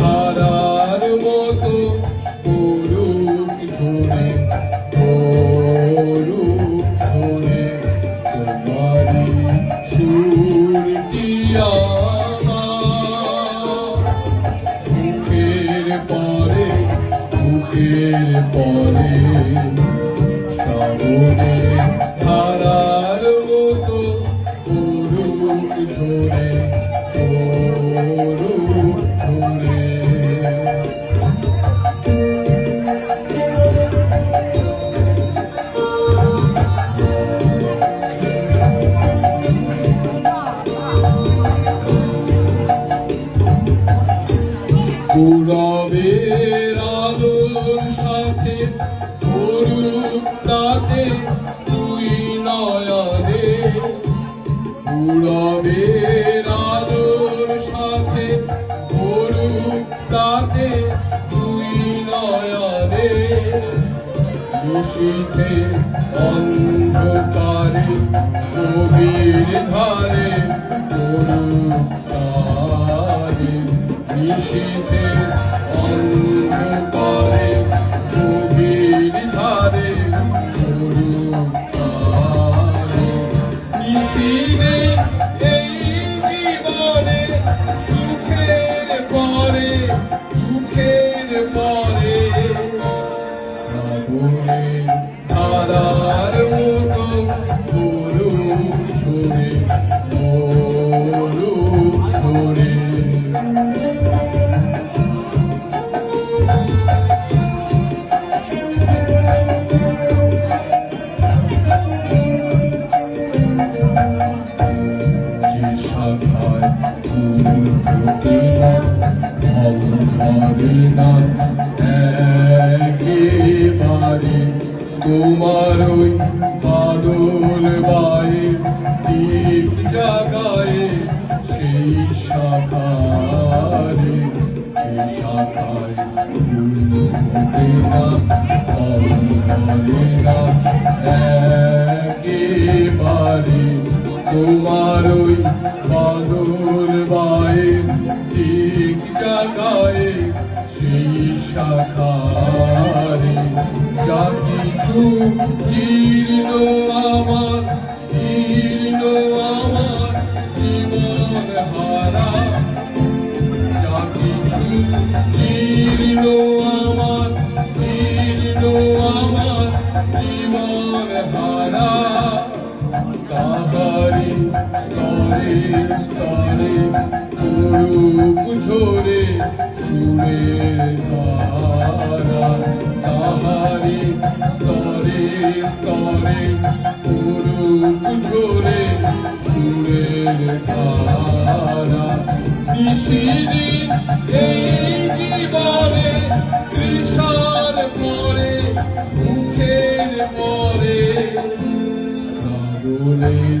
ধারার মতো করুক ঝরে Hallelujah. পূরবের আলোর সাথে করুক তাতে তুই নয়নে। পূরবের আলোর সাথে করুক তাতে তুই নয়নে। নিশীথে অন্ধকারে গভীর ধারে তারে। নিশীথে নিশীথে এই জীবনে সুখের পরে দুঃখের পরে। শ্রাবণে ধারার মতো ফুল ফোটে না ফল ধরে না একেবারে তোমার ওই বাদল বায়ে দীপ জাগায়ে সেই শাখারে শাখায় ফুল ফোটে না ফল ধরে না তোমার ওই বাদল বায়ে ঠিক জাগায়ে সেই শাখারে। যা কিছু জীর্ণ আমার জীর্ণ আমার জীবন হারা যা কিছু জীর্ণ আমার জীর্ণ আমার জীবন হারা স্তরে স্তরে করুক ঝরে সুরের ধারা তাহারি স্তরে স্তরে করুক ঝরে সুরের ধারা নিশিদিন এই জীবনে কৃষার পরে মুখের পরে শ্রাবণের